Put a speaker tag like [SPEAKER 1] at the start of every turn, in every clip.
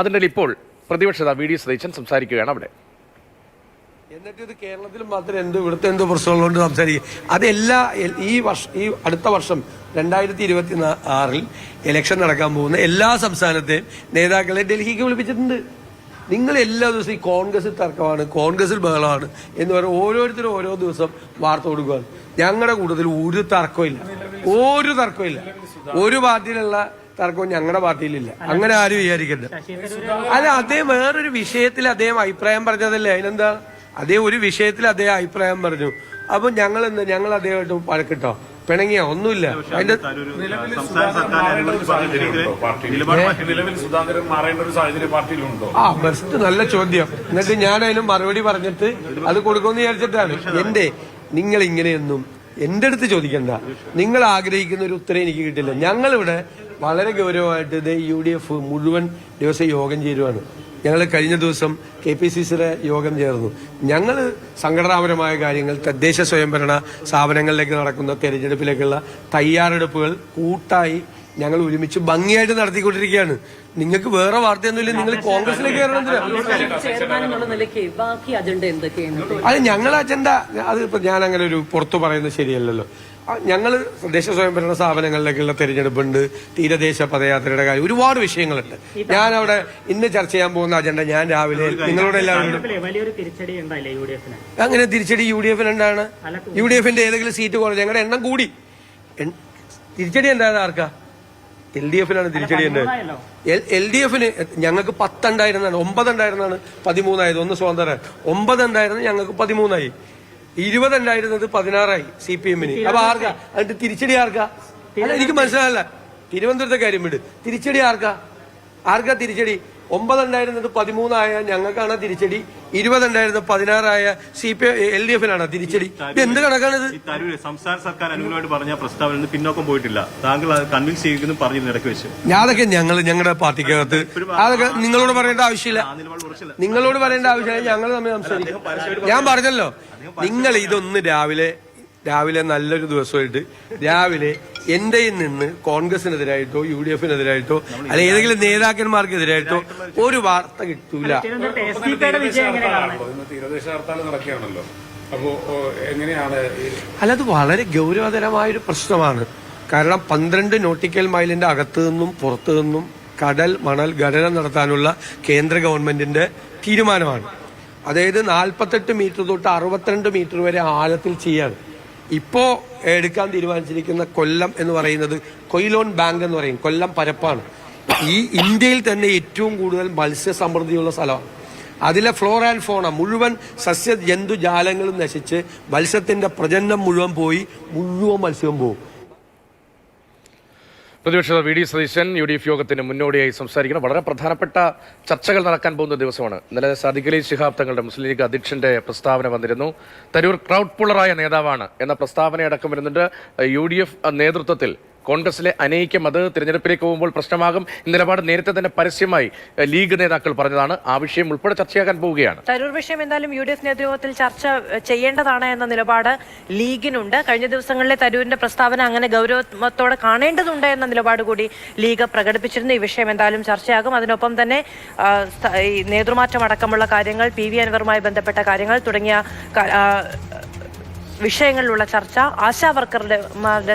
[SPEAKER 1] അതിൻ്റെ ഇപ്പോൾ പ്രതിപക്ഷ വി ഡി സതീശൻ സംസാരിക്കുകയാണ് അവിടെ
[SPEAKER 2] എന്നിട്ട് ഇത് കേരളത്തിൽ മാത്രം എന്തോ ഇവിടുത്തെ എന്തോ പ്രശ്നങ്ങളുണ്ട് സംസാരിക്കുക അതെല്ലാ ഈ വർഷം ഈ അടുത്ത വർഷം രണ്ടായിരത്തി ഇരുപത്തി ആറിൽ ഇലക്ഷൻ നടക്കാൻ പോകുന്ന എല്ലാ സംസ്ഥാനത്തെയും നേതാക്കളെ ഡൽഹിക്ക് വിളിപ്പിച്ചിട്ടുണ്ട് നിങ്ങൾ എല്ലാ ദിവസവും ഈ കോൺഗ്രസിൽ തർക്കമാണ് കോൺഗ്രസിൽ ബഹളമാണ് എന്ന് പറഞ്ഞ് ഓരോരുത്തരും ഓരോ ദിവസം വാർത്ത കൊടുക്കുകയാണ് ഞങ്ങളുടെ കൂട്ടത്തിൽ ഒരു തർക്കമില്ല ഒരു തർക്കമില്ല ഒരു പാർട്ടിയിലുള്ള തർക്കവും ഞങ്ങളുടെ പാർട്ടിയിലില്ല അങ്ങനെ ആരും വിചാരിക്കരുത് അല്ല അദ്ദേഹം വേറൊരു വിഷയത്തിൽ അദ്ദേഹം അഭിപ്രായം പറഞ്ഞതല്ലേ അതിനെന്താ അദ്ദേഹം ഒരു വിഷയത്തിൽ അദ്ദേഹം അഭിപ്രായം പറഞ്ഞു അപ്പൊ ഞങ്ങൾ എന്താ ഞങ്ങൾ അദ്ദേഹമായിട്ട് പഴക്കിട്ടോ പിണങ്ങിയ ഒന്നുമില്ല ആ ബെസ്റ്റ് നല്ല ചോദ്യം എന്നിട്ട് ഞാൻ മറുപടി പറഞ്ഞിട്ട് അത് കൊടുക്കുമെന്ന് വിചാരിച്ചിട്ടാണ് എന്റെ നിങ്ങൾ ഇങ്ങനെയൊന്നും എന്റെ അടുത്ത് ചോദിക്കണ്ട നിങ്ങൾ ആഗ്രഹിക്കുന്ന ഒരു ഉത്തരം എനിക്ക് കിട്ടില്ല ഞങ്ങളിവിടെ വളരെ ഗൗരവമായിട്ട് ഇത് യു ഡി എഫ് മുഴുവൻ ദിവസം യോഗം ചേരുവാണ് ഞങ്ങൾ കഴിഞ്ഞ ദിവസം കെ പി സി സിയുടെ യോഗം ചേർന്നു ഞങ്ങൾ സംഘടനാപരമായ കാര്യങ്ങൾ തദ്ദേശ സ്വയംഭരണ സ്ഥാപനങ്ങളിലേക്ക് നടക്കുന്ന തെരഞ്ഞെടുപ്പിലേക്കുള്ള തയ്യാറെടുപ്പുകൾ കൂട്ടായി ഞങ്ങൾ ഒരുമിച്ച് ഭംഗിയായിട്ട് നടത്തിക്കൊണ്ടിരിക്കുകയാണ് നിങ്ങൾക്ക് വേറെ വാർത്തയൊന്നുമില്ല നിങ്ങൾ കോൺഗ്രസിലേക്ക് അത് അല്ല അജണ്ട അത് ഇപ്പൊ ഞാൻ അങ്ങനെ ഒരു പുറത്തു പറയുന്നത് ശരിയല്ലല്ലോ ഞങ്ങൾ തദ്ദേശ സ്വയംഭരണ സ്ഥാപനങ്ങളിലേക്കുള്ള തെരഞ്ഞെടുപ്പുണ്ട് തീരദേശ പദയാത്രയുടെ കാര്യം ഒരുപാട് വിഷയങ്ങളുണ്ട് ഞാൻ അവിടെ ഇന്ന് ചർച്ച ചെയ്യാൻ പോകുന്ന അജണ്ട ഞാൻ രാവിലെ നിങ്ങളോട് എല്ലാവരോടും അങ്ങനെ തിരിച്ചടി യു ഡി എഫിന് എന്താണ് യു ഡി എഫിന്റെ ഏതെങ്കിലും സീറ്റ് കുറഞ്ഞു ഞങ്ങളുടെ എണ്ണം കൂടി തിരിച്ചടി എന്താണ് ആർക്കാ എൽ ഡി എഫിലാണ് തിരിച്ചടി എൽ ഡി എഫിന് ഞങ്ങൾക്ക് പത്തുണ്ടായിരുന്നാണ് ഒമ്പതുണ്ടായിരുന്നാണ് പതിമൂന്നായത് ഒന്ന് സ്വാതന്ത്ര്യം ഒമ്പതുണ്ടായിരുന്നത് ഞങ്ങൾക്ക് പതിമൂന്നായി ഇരുപതുണ്ടായിരുന്നത് പതിനാറായി സി പി എമ്മിന് അപ്പൊ ആർക്കാ എന്നിട്ട് തിരിച്ചടി ആർക്കാ എനിക്ക് മനസ്സിലായില്ല തിരുവനന്തപുരത്തെ കാര്യം വിട് തിരിച്ചടി ആർക്കാ ആർക്കാ തിരിച്ചടി ഒമ്പതുണ്ടായിരുന്നത് പതിമൂന്നായ ഞങ്ങൾക്കാണ് തിരിച്ചടി ഇരുപതുണ്ടായിരുന്നത് പതിനാറായ സി പി എൽ ഡി എഫിനാണ് തിരിച്ചടി എന്ത് കണക്കാണിത് സംസ്ഥാന സർക്കാർ അനുകൂലമായിട്ട് പറഞ്ഞ പ്രസ്താവന പിന്നോക്കം പോയിട്ടില്ല താങ്കൾ കൺവിൻസ് ചെയ്യുന്നു പറഞ്ഞു ഇടയ്ക്ക് വെച്ച് ഞാനൊക്കെ ഞങ്ങൾ ഞങ്ങളുടെ പാർട്ടിക്കകത്ത് അതൊക്കെ നിങ്ങളോട് പറയേണ്ട ആവശ്യമില്ല നിങ്ങളോട് പറയേണ്ട ആവശ്യമില്ല ഞങ്ങൾ തമ്മിൽ സംസാരിക്കും ഞാൻ പറഞ്ഞല്ലോ നിങ്ങൾ ഇതൊന്ന് രാവിലെ രാവിലെ നല്ലൊരു ദിവസമായിട്ട് രാവിലെ എന്റെയിൽ നിന്ന് കോൺഗ്രസിനെതിരായിട്ടോ യു ഡി എഫിനെതിരായിട്ടോ അല്ലെ ഏതെങ്കിലും നേതാക്കന്മാർക്കെതിരായിട്ടോ ഒരു വാർത്ത കിട്ടൂല അല്ല അത് വളരെ ഗൗരവതരമായ ഒരു പ്രശ്നമാണ് കാരണം പന്ത്രണ്ട് നോട്ടിക്കൽ മൈലിന്റെ അകത്തു നിന്നും പുറത്തു നിന്നും കടൽ മണൽ ഘടന നടത്താനുള്ള കേന്ദ്ര ഗവൺമെന്റിന്റെ തീരുമാനമാണ് അതായത് നാൽപ്പത്തെട്ട് മീറ്റർ തൊട്ട് അറുപത്തിരണ്ട് മീറ്റർ വരെ ആഴത്തിൽ ചെയ്യാണ് ഇപ്പോൾ എടുക്കാൻ തീരുമാനിച്ചിരിക്കുന്ന കൊല്ലം എന്ന് പറയുന്നത് കൊയിലോൺ ബാങ്ക് എന്ന് പറയും കൊല്ലം പരപ്പാണ് ഈ ഇന്ത്യയിൽ തന്നെ ഏറ്റവും കൂടുതൽ മത്സ്യസമൃദ്ധിയുള്ള സ്ഥലമാണ് അതിലെ ഫ്ലോർ ആൻഡ് ഫോണ മുഴുവൻ സസ്യ ജന്തുജാലങ്ങളും നശിച്ച് മത്സ്യത്തിൻ്റെ പ്രജനനം മുഴുവൻ പോയി മുഴുവൻ മത്സ്യവും പോകും
[SPEAKER 1] പ്രതിപക്ഷ V D Satheesan U D F യോഗത്തിന് മുന്നോടിയായി സംസാരിക്കണം വളരെ പ്രധാനപ്പെട്ട ചർച്ചകൾ നടക്കാൻ പോകുന്ന ദിവസമാണ് ഇന്നലെ സാദിഖലി ശിഹാബ് തങ്ങളുടെ മുസ്ലിം ലീഗ് അധ്യക്ഷന്റെ പ്രസ്താവന വന്നിരുന്നു തരൂർ ക്രൗഡ് പുള്ളറായ നേതാവാണ് എന്ന പ്രസ്താവനയടക്കം വരുന്നുണ്ട് യു ഡി എഫ് നേതൃത്വത്തിൽ കോൺഗ്രസിലെ അനയിക്കും അത് തിരഞ്ഞെടുപ്പിലേക്ക് പോകുമ്പോൾ പ്രശ്നമാകും ഈ നിലപാട് നേരത്തെ തന്നെ പരസ്യമായി ലീഗ് നേതാക്കൾ പറഞ്ഞതാണ് ആ വിഷയം ഉൾപ്പെടെ ചർച്ചയാകാൻ പോവുകയാണ്
[SPEAKER 3] തരൂർ വിഷയം എന്തായാലും യു ഡി എഫ് നേതൃത്വത്തിൽ ചർച്ച ചെയ്യേണ്ടതാണ് എന്ന നിലപാട് ലീഗിനുണ്ട് കഴിഞ്ഞ ദിവസങ്ങളിലെ തരൂരിന്റെ പ്രസ്താവന അങ്ങനെ ഗൗരവത്തോടെ കാണേണ്ടതുണ്ട് എന്ന നിലപാട് കൂടി ലീഗ് പ്രകടിപ്പിച്ചിരുന്നു ഈ വിഷയം എന്തായാലും ചർച്ചയാകും അതിനൊപ്പം തന്നെ നേതൃമാറ്റം അടക്കമുള്ള കാര്യങ്ങൾ പി വി അൻവറുമായി ബന്ധപ്പെട്ട കാര്യങ്ങൾ തുടങ്ങിയ വിഷയങ്ങളിലുള്ള ചർച്ച ആശാ വർക്കറുടെ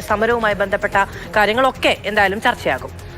[SPEAKER 3] സമരവുമായി ബന്ധപ്പെട്ട കാര്യങ്ങളൊക്കെ എന്തായാലും ചർച്ചയാകും